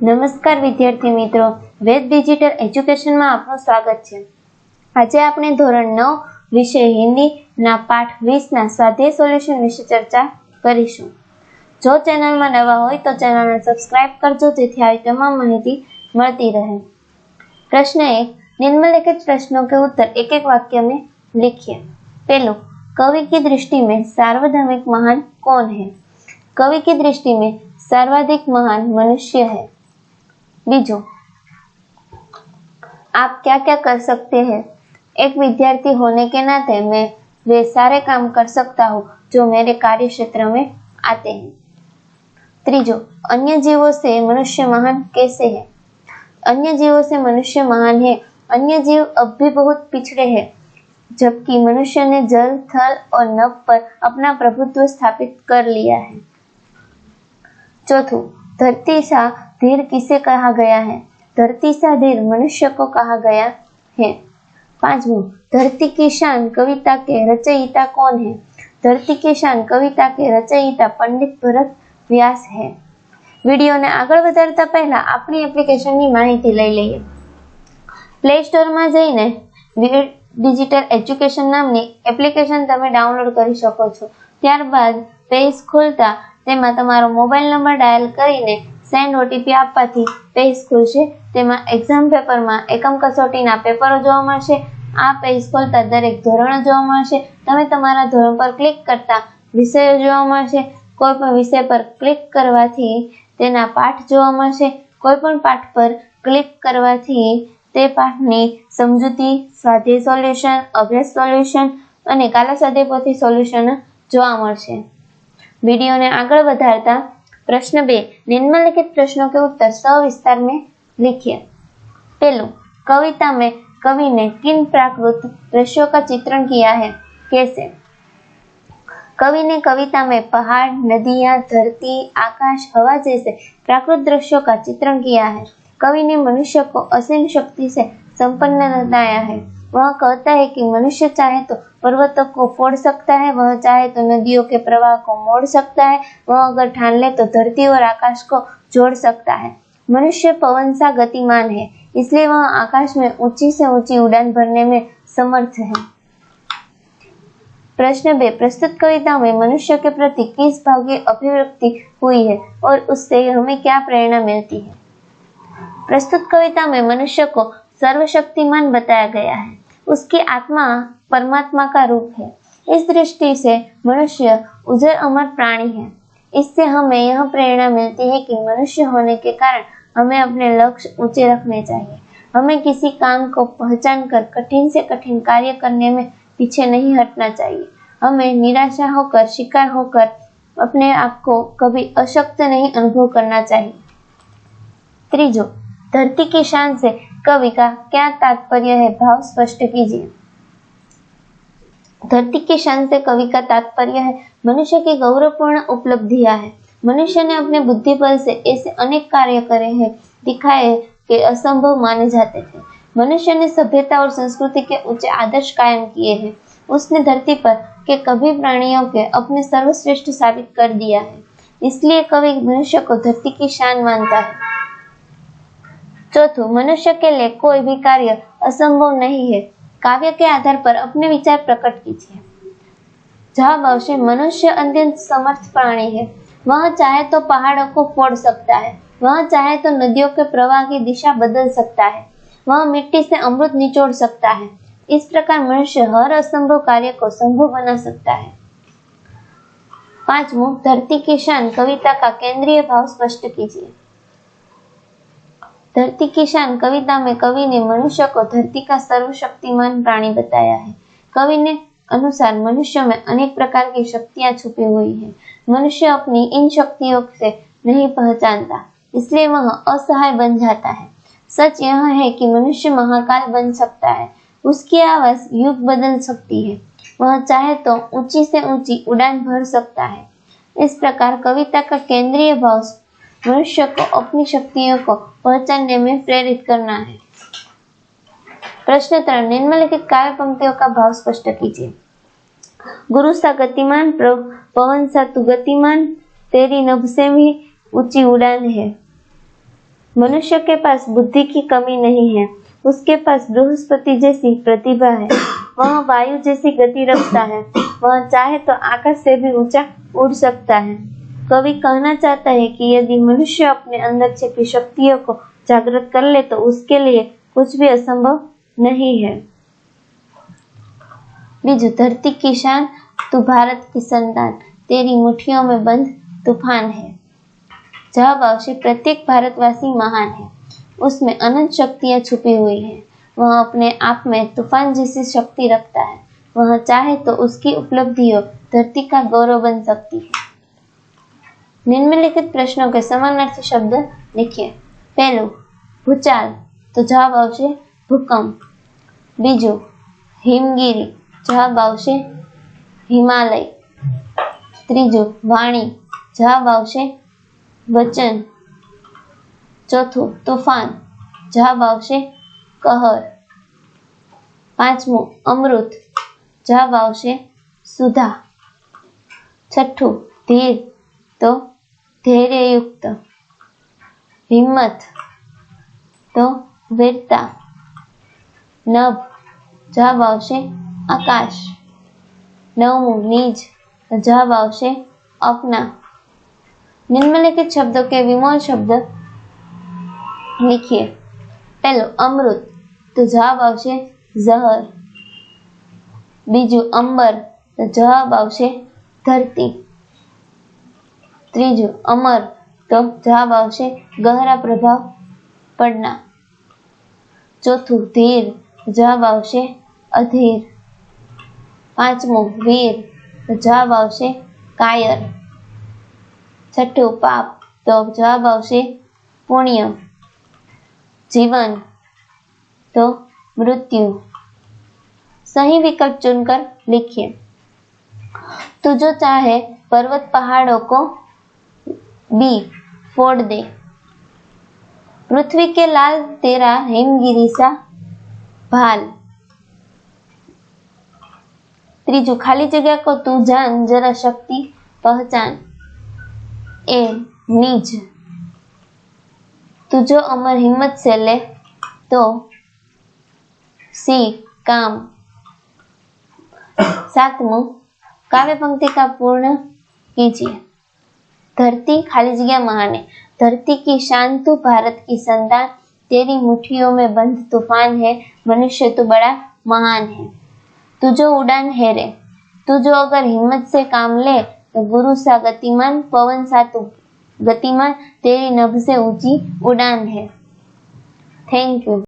નમસ્કાર વિદ્યાર્થી મિત્રો વેદ ડિજિટલ એજ્યુકેશનમાં આપનું સ્વાગત છે આજે આપણે ધોરણ નવ વિષય હિન્દીના પાઠ વીસના સ્વાધ્યાય સોલ્યુશન વિશે ચર્ચા કરીશું જો ચેનલમાં નવા હોય તો ચેનલને સબસ્ક્રાઇબ કરજો જેથી આવી તમામ માહિતી મળતી રહે प्रश्न एक निम्नलिखित प्रश्नों के उत्तर एक एक वाक्य में लिखिए पहलो कवि की दृष्टि में सार्वधर्मिक महान कौन है कवि की दृष्टि में सर्वाधिक महान मनुष्य है बीजो। आप क्या क्या कर सकते हैं? एक विद्यार्थी होने के नाते मैं वे सारे काम कर सकता हूँ जो मेरे कार्य क्षेत्र में आते हैं। त्रीजो, अन्य जीवों से मनुष्य महान कैसे है? अन्य जीवों से मनुष्य महान है, अन्य जीव अब भी बहुत पिछड़े हैं, जबकि मनुष्य ने जल, थल और नभ पर अपना प्रभुत्व स्थापित कर लिया है। चौथो, धरती सा धीर किसे कहा गया है धरती सा धीर मनुष्य को कहा गया है पांचवो धरती की शान कविता के रचयिता कौन है धरती की शान कविता के रचयिता पंडित भरत વ્યાસ હે વિડીયોને આગળ વધારતા પહેલા આપણી એપ્લિકેશનની માહિતી લઈ લઈએ પ્લે સ્ટોરમાં જઈને ડિજિટલ એજ્યુકેશન નામની એપ્લિકેશન તમે ડાઉનલોડ કરી શકો છો ત્યારબાદ પેજ ખોલતા તેમાં તમારો મોબાઈલ નંબર ડાયલ કરીને સેન્ડ ઓટીપી આપવાથી પેજ ખુલશે. તેમાં એક્ઝામ પેપરમાં એકમ કસોટીના પેપરો જોવા મળશે. આ પેજ ખોલતા દરેક ધોરણો જોવા મળશે. તમે તમારા ધોરણ પર ક્લિક કરતા વિષયો જોવા મળશે. કોઈ પણ વિષય પર ક્લિક કરવાથી તેના પાઠ જોવા મળશે. કોઈ પણ પાઠ પર ક્લિક કરવાથી તે પાઠની સમજૂતી, સ્વાધ્યાય સોલ્યુશન અભ્યાસ સોલ્યુશન અને કાલા સ્વાધ્યાય પોથી સોલ્યુશન જોવા મળશે. વિડીયોને આગળ વધારતા પ્રશ્ન બે निम्नलिखित प्रश्नों के उत्तर सविस्तार में लिखिए पहलू कविता में कवि ने किन प्राकृत दृश्यों का चित्रण किया है कैसे कवि ने कविता में पहाड़ नदियां धरती आकाश हवा जैसे प्राकृत दृश्यों का चित्रण किया है कवि ने मनुष्य को असीम शक्ति से संपन्न बताया है वह कहता है कि मनुष्य चाहे तो पर्वतों को फोड़ सकता है, वह चाहे तो नदियों के प्रवाह को मोड़ सकता है, वह अगर ठान ले तो धरती और आकाश को जोड़ सकता है। मनुष्य पवन सा गतिमान है, इसलिए वह आकाश में ऊँची से ऊँची उड़ान भरने में समर्थ है। प्रश्न बे, प्रस्तुत कविता में मनुष्य के प्रति किस की अभिव्यक्ति हुई है और उससे हमें क्या प्रेरणा मिलती है? प्रस्तुत कविता में मनुष्य को सर्वशक्तिमान बताया गया है। उसकी आत्मा परमात्मा का रूप है। इस दृष्टि से मनुष्य उजर अमर प्राणी है। इससे हमें यह प्रेरणा मिलती है कि मनुष्य होने के कारण हमें अपने लक्ष्य ऊँचे रखने चाहिए। हमें किसी काम को पहचान कर कठिन से कठिन कार्य करने में पीछे नहीं हटना चाहिए। हमें निराशा होकर, शिकार होकर अपने आप को कभी अशक्त नहीं अनुभव करना चाहिए। त्रिजो, धरती की शान से कवि का क्या तात्पर्य है? भाव स्पष्ट कीजिए। धरती की शान से कवि का तात्पर्य है, मनुष्य की गौरवपूर्ण उपलब्धियाँ है। मनुष्य ने अपने बुद्धि बल से ऐसे अनेक कार्य करे हैं, दिखाए कि असंभव माने जाते थे। मनुष्य ने सभ्यता और संस्कृति के उच्च आदर्श कायम किए हैं। उसने धरती पर के कभी प्राणियों के अपने सर्वश्रेष्ठ साबित कर दिया है। इसलिए कवि मनुष्य को धरती की शान मानता है। चौथो, मनुष्य के लिए कोई भी कार्य असंभव नहीं है। काव्य के आधार पर अपने विचार प्रकट कीजिए। जवाब आवश्य मनुष्य अत्यंत समर्थ प्राणी है, वह चाहे तो पहाड़ों को फोड़ सकता है, वह चाहे तो नदियों के प्रवाह की दिशा बदल सकता है, वह मिट्टी से अमृत निचोड़ सकता है। इस प्रकार मनुष्य हर असंभव कार्य को संभव बना सकता है। पांचवो धरती की शान कविता का केंद्रीय भाव स्पष्ट कीजिए। धरती की शान कविता में कवि ने मनुष्य को धरती का सर्वशक्तिमान प्राणी बताया है। कवि ने अनुसार मनुष्य में अनेक प्रकार की शक्तियाँ छुपी हुई है। मनुष्य अपनी इन शक्तियों से नहीं पहचानता, इसलिए वह असहाय बन जाता है। सच यह है कि मनुष्य महाकाल बन सकता है। उसकी आवाज़ युग बदल सकती है। वह चाहे तो ऊँची से ऊँची उड़ान भर सकता है। इस प्रकार कविता का केंद्रीय भाव मनुष्य को अपनी शक्तियों को पहचानने में प्रेरित करना है। प्रश्न तरह निम्नलिखित काव्य पंक्तियों का भाव स्पष्ट कीजिए। गुरु सा गतिमान पवन सा तू गतिमान तेरी नभ से भी ऊँची उड़ान है। मनुष्य के पास बुद्धि की कमी नहीं है। उसके पास बृहस्पति जैसी प्रतिभा है। वह वायु जैसी गति रखता है। वह चाहे तो आकाश से भी ऊँचा उड़ सकता है। कवि कहना चाहता है कि यदि मनुष्य अपने अंदर छिपी शक्तियों को जागृत कर ले तो उसके लिए कुछ भी असंभव नहीं है। बीजू, धरती की शान, तू भारत की संतान, तेरी मुठियों में बंद तूफ़ान है। आवश्यक, प्रत्येक भारतवासी महान है। उसमें अनंत शक्तियाँ छुपी हुई हैं। वह अपने आप में तूफ़ान जैसी शक्ति रखता है। वह चाहे तो उसकी उपलब्धियों, धरती का गौरव बन सकती है। નિમ્નલિખિત પ્રશ્નો કે સમાનાર્થી શબ્દ લખીએ પહેલું ભૂચાલ તો જવાબ આવશે ભૂકંપ બીજું હિમગીરી જવાબ આવશે હિમાલય ત્રીજું વાણી જવાબ આવશે વચન ચોથું તોફાન જવાબ આવશે કહર પાંચમું અમૃત જવાબ આવશે સુધા છઠ્ઠું ધીર તો ધૈર્યયુક્ત, હિંમત તો વીરતા, નભ જવાબ આવશે આકાશ, નવમું નીજ જવાબ આવશે અપના. નિમ્નલિખિત શબ્દો કે વિમોલ શબ્દ લખીએ. પહેલો, અમૃત તો જવાબ આવશે ઝહર. બીજું, અંબર તો જવાબ આવશે ધરતી. ત્રીજું અમર તો જવાબ આવશે ગહરા પ્રભાવ પડના ચોથું ધીર જવાબ આવશે અધીર પાંચમું વીર તો જવાબ આવશે કાયર છઠ્ઠું પાપ તો જવાબ આવશે પુણ્ય जीवन तो मृत्यु सही विकल्प चुनकर लिखिए तो जो चाहे पर्वत पहाड़ों को बी फोड़ दे पृथ्वी के लाल तेरा हिमगिरी सा भाल ત્રીજું ખાલી જગ્યા કો તું જાન જરા શક્તિ પહચાન એ નીજ तू जो अमर हिम्मत से ले तो सी काम सातमું काव्य पंक्ति का पूर्ण कीजिए धरती खाली जगह महान। है धरती की शान तू भारत की संतान तेरी मुठियों में बंद तूफ़ान है, मनुष्य तो बड़ा महान है। तू जो उड़ान है रे। तू जो अगर हिम्मत से काम ले तो गुरु सा गतिमान, पवन सा तू गतिमान, तेरी नभ से ऊँची उड़ान है। Thank you